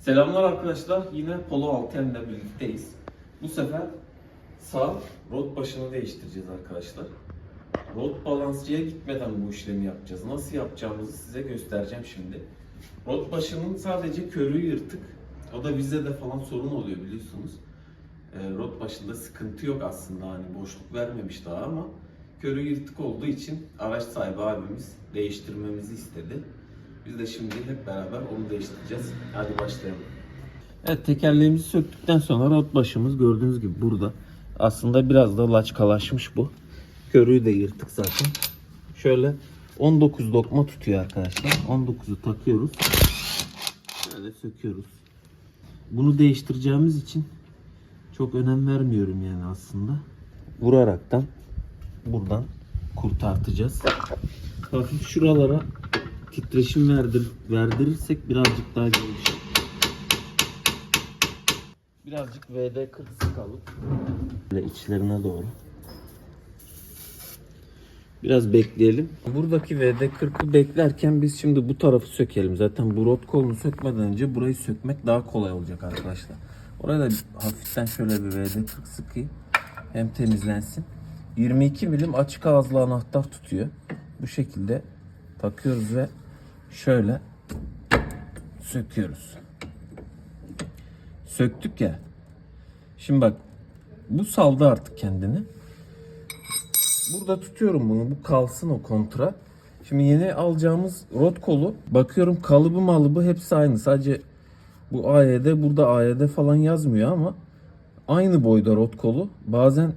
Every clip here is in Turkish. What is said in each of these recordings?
Selamlar arkadaşlar. Yine Polo 6 ile birlikteyiz. Bu sefer sağ rot başını değiştireceğiz arkadaşlar. Rot balansçıya gitmeden bu işlemi yapacağız. Nasıl yapacağımızı size göstereceğim şimdi. Rot başının sadece körüğü yırtık. O da bizde de falan sorun oluyor biliyorsunuz. E, rot başında sıkıntı yok aslında hani boşluk vermemiş daha ama körüğü yırtık olduğu için araç sahibi abimiz değiştirmemizi istedi. Biz de şimdi hep beraber onu değiştireceğiz. Hadi başlayalım. Evet tekerleğimizi söktükten sonra rot başımız gördüğünüz gibi burada. Aslında biraz da laçkalaşmış bu. Körüğü de yırtık zaten. Şöyle 19 dokma tutuyor arkadaşlar. 19'u takıyoruz. Şöyle söküyoruz. Bunu değiştireceğimiz için çok önem vermiyorum yani aslında. Vuraraktan buradan kurtartacağız. Hafif şuralara titreşim verdir, verdirirsek birazcık daha gelişir. Birazcık VD40 sıkalım. Böyle içlerine doğru. Biraz bekleyelim. Buradaki VD40'ı beklerken biz şimdi bu tarafı sökelim. Zaten bu rot kolunu sökmeden önce burayı sökmek daha kolay olacak arkadaşlar. Oraya da hafiften şöyle bir VD40 sıkayım. Hem temizlensin. 22 milim açık ağızlı anahtar tutuyor. Bu şekilde takıyoruz ve şöyle söküyoruz. Söktük ya. Şimdi bak bu saldı artık kendini. Burada tutuyorum bunu. Bu kalsın o kontra. Şimdi yeni alacağımız rot kolu bakıyorum kalıbı malıbı hepsi aynı. Sadece bu AYD burada AYD falan yazmıyor ama aynı boyda rot kolu. Bazen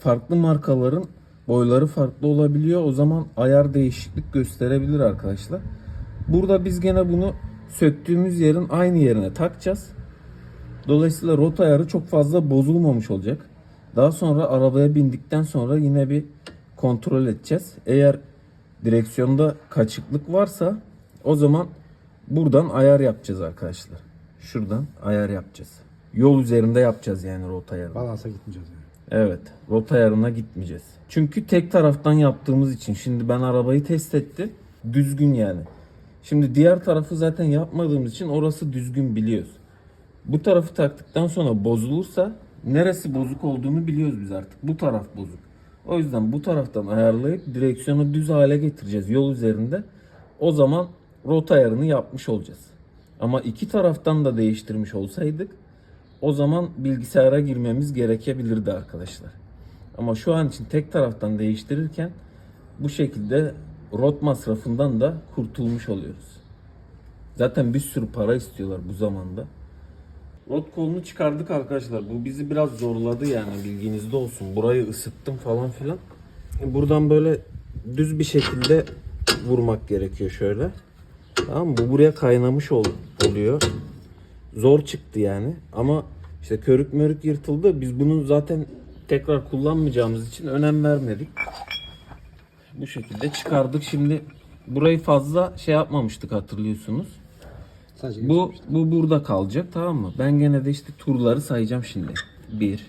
farklı markaların boyları farklı olabiliyor. O zaman ayar değişiklik gösterebilir arkadaşlar. Burada biz gene bunu söktüğümüz yerin aynı yerine takacağız. Dolayısıyla rot ayarı çok fazla bozulmamış olacak. Daha sonra arabaya bindikten sonra yine bir kontrol edeceğiz. Eğer direksiyonda kaçıklık varsa o zaman buradan ayar yapacağız arkadaşlar. Şuradan ayar yapacağız. Yol üzerinde yapacağız yani rot ayarını. Balansa gitmeyeceğiz yani. Evet, rota ayarına gitmeyeceğiz. Çünkü tek taraftan yaptığımız için şimdi ben arabayı test ettim. Düzgün yani. Şimdi diğer tarafı zaten yapmadığımız için orası düzgün biliyoruz. Bu tarafı taktıktan sonra bozulursa neresi bozuk olduğunu biliyoruz biz artık. Bu taraf bozuk. O yüzden bu taraftan ayarlayıp direksiyonu düz hale getireceğiz yol üzerinde. O zaman rota ayarını yapmış olacağız. Ama iki taraftan da değiştirmiş olsaydık o zaman bilgisayara girmemiz gerekebilirdi arkadaşlar. Ama şu an için tek taraftan değiştirirken bu şekilde rot masrafından da kurtulmuş oluyoruz. Zaten bir sürü para istiyorlar bu zamanda. Rot kolunu çıkardık arkadaşlar. Bu bizi biraz zorladı yani bilginizde olsun. Burayı ısıttım falan filan. Buradan böyle düz bir şekilde vurmak gerekiyor şöyle. Tamam mı? Bu buraya kaynamış ol- oluyor. Zor çıktı yani. Ama işte körük mörük yırtıldı. Biz bunu zaten tekrar kullanmayacağımız için önem vermedik. Bu şekilde çıkardık. Şimdi burayı fazla şey yapmamıştık hatırlıyorsunuz. Sadece Bu bu burada kalacak tamam mı? Ben gene de işte turları sayacağım şimdi. 1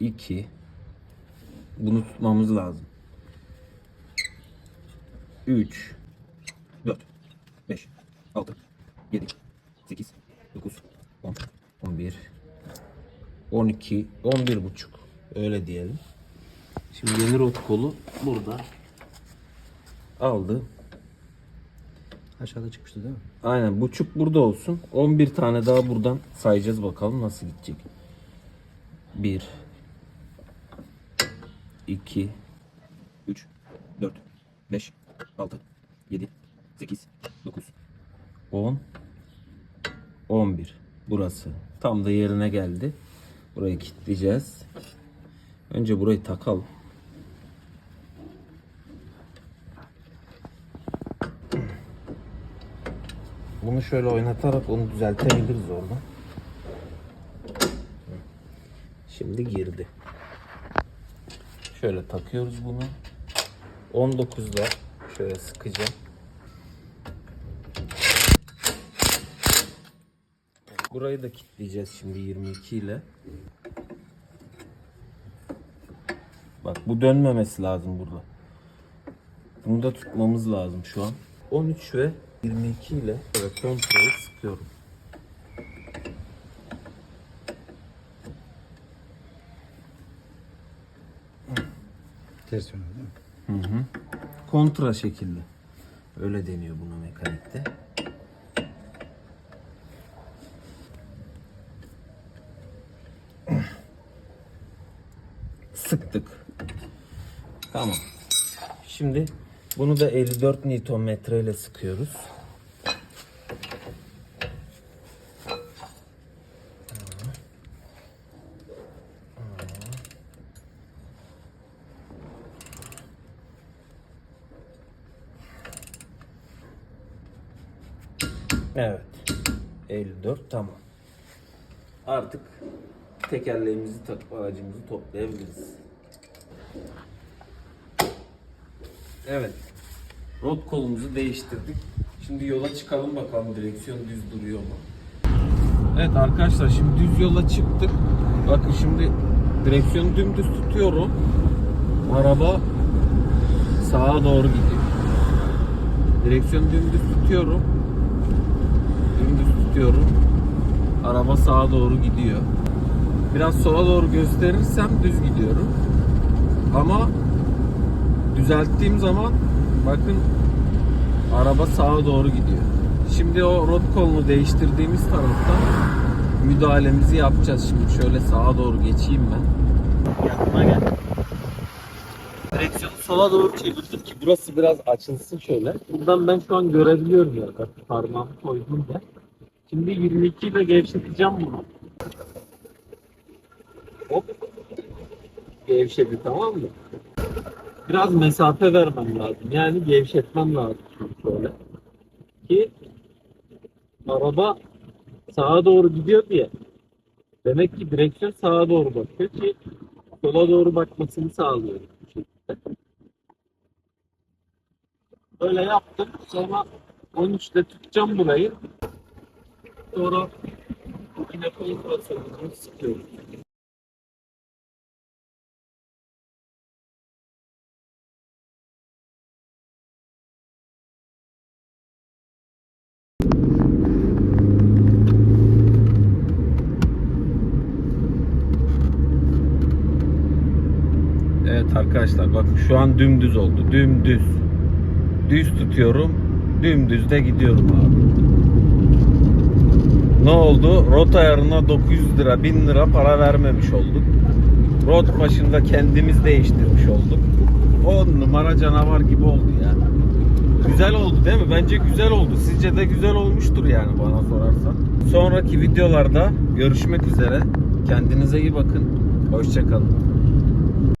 2 Bunu tutmamız lazım. 3 4 5 6 7 8 9 10 11 12 11 buçuk öyle diyelim. Şimdi yeni rot kolu burada aldı. aşağıda çıkmıştı değil mi? Aynen buçuk burada olsun. 11 tane daha buradan sayacağız bakalım nasıl gidecek. 1 2 3 4 5 6 7 8 9 10 11 burası. Tam da yerine geldi. Burayı kilitleyeceğiz. Önce burayı takalım. Bunu şöyle oynatarak onu düzeltebiliriz oradan. Şimdi girdi. Şöyle takıyoruz bunu. 19'da şöyle sıkacağım. Burayı da kilitleyeceğiz şimdi 22 ile. Bak bu dönmemesi lazım burada. Bunu da tutmamız lazım şu an. 13 ve 22 ile böyle kontrayı sıkıyorum. Ters yönde değil mi? Hı hı. Kontra şekilde. Öyle deniyor buna mekanikte. Sıktık. Tamam. Şimdi bunu da 54 Nm ile sıkıyoruz. Evet. 54 tamam. Artık tekerleğimizi takıp aracımızı toplayabiliriz. Evet. Rot kolumuzu değiştirdik. Şimdi yola çıkalım bakalım direksiyon düz duruyor mu? Evet arkadaşlar şimdi düz yola çıktık. Bakın şimdi direksiyonu dümdüz tutuyorum. Araba sağa doğru gidiyor. Direksiyonu dümdüz tutuyorum. Tutuyorum. Araba sağa doğru gidiyor. Biraz sola doğru gösterirsem düz gidiyorum. Ama düzelttiğim zaman bakın araba sağa doğru gidiyor. Şimdi o rot kolunu değiştirdiğimiz taraftan müdahalemizi yapacağız. Şimdi şöyle sağa doğru geçeyim ben. Yanıma gel. Direksiyonu sola doğru çevirdim ki burası biraz açılsın şöyle. Buradan ben şu an görebiliyorum ya. Parmağımı koydum da. Şimdi 22 ile gevşeteceğim bunu. Hop. Gevşedi tamam mı? Biraz mesafe vermem lazım. Yani gevşetmem lazım şöyle. Ki araba sağa doğru gidiyor diye. Demek ki direksiyon sağa doğru bakıyor ki sola doğru bakmasını sağlıyor bu şekilde. Öyle yaptım. Sonra 13'te tutacağım burayı. Sonra yine kontrasyonunu sıkıyorum. Evet arkadaşlar bakın şu an dümdüz oldu. Dümdüz. Düz tutuyorum. Dümdüz de gidiyorum abi. Ne oldu? Rot ayarına 900 lira, 1000 lira para vermemiş olduk. Rot başında kendimiz değiştirmiş olduk. 10 numara canavar gibi oldu yani. Güzel oldu değil mi? Bence güzel oldu. Sizce de güzel olmuştur yani bana sorarsan. Sonraki videolarda görüşmek üzere. Kendinize iyi bakın. Hoşçakalın.